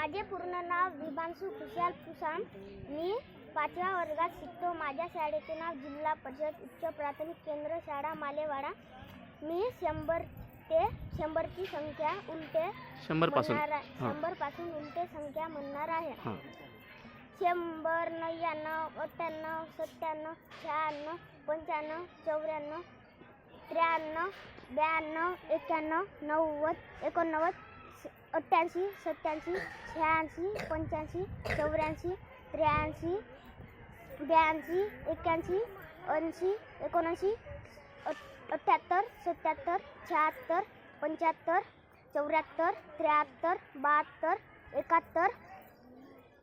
माझे पूर्ण नाव विभांशू खुशाल पुसाम. मी पाचव्या वर्गात शिकतो. माझ्या शाळेचे नाव जिल्हा परिषद उच्च प्राथमिक केंद्र शाळा मालेवाडा. मी शंभर ते शंभरची संख्या उलटे शंभरपासून. म्हणणार आहे. हां. शंभरपासून उलटे संख्या म्हणणार आहे. शंभर नव्याण्णव अठ्ठ्याण्णव सत्त्याण्णव शहाण्णव पंच्याण्णव चौऱ्याण्णव त्र्याण्णव ब्याण्णव एक्क्याण्णव नव्वद एकोणनव्वद अठ्ठ्याऐंशी सत्त्याऐंशी शहाऐंशी पंच्याऐंशी चौऱ्याऐंशी त्र्याऐंशी ब्याऐंशी एक्क्याऐंशी ऐंशी एकोणऐंशी अठ्ठ्याहत्तर सत्त्याहत्तर शहात्तर पंच्याहत्तर चौऱ्याहत्तर त्र्याहत्तर बहात्तर एकाहत्तर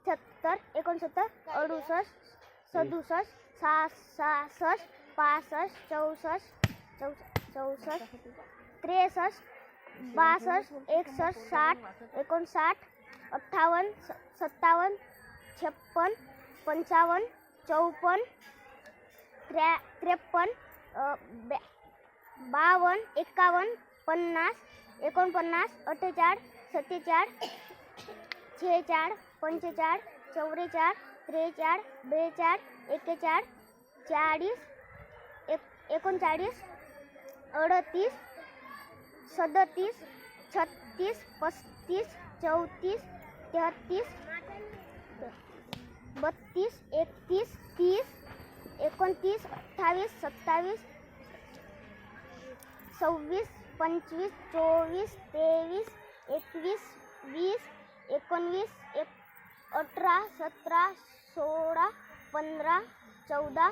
सत्तर एकोणसत्तर अडुसष्ट सदुसष्ट सहा सहासष्ट पासष्ट चौसष्ट चौ चौसष्ट त्रेसष्ट बासष्ट एकसष्ट साठ एकोणसाठ अठ्ठावन्न स- सत्तावन्न छप्पन पंचावन्न चौपन्न त्र्या त्रेपन्न अ, ब्या बावन्न एकावन्न पन्नास एकोणपन्नास अठ्ठेचाळीस सत्तेचाळीस छेचाळ पंचेचाळ चौवेचाळ त्रेचाळ बेचाळ एक्केचाळ चाळीस एक एकोणचाळीस अडतीस सदतीस छत्तीस पस्तीस चौतीस तेहतीस बत्तीस एकतीस तीस एकोणतीस अठ्ठावीस सत्तावीस सव्वीस पंचवीस चोवीस तेवीस एकवीस वीस एकोणवीस एक अठरा सतरा सोळा पंधरा चौदा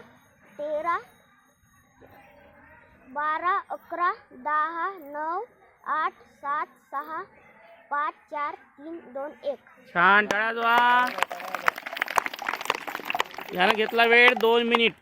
तेरा बारा अकरा दहा नऊ आठ सात सहा पाच चार तीन दोन एक. छान टाळा यानं घेतला वेळ दोन मिनिट.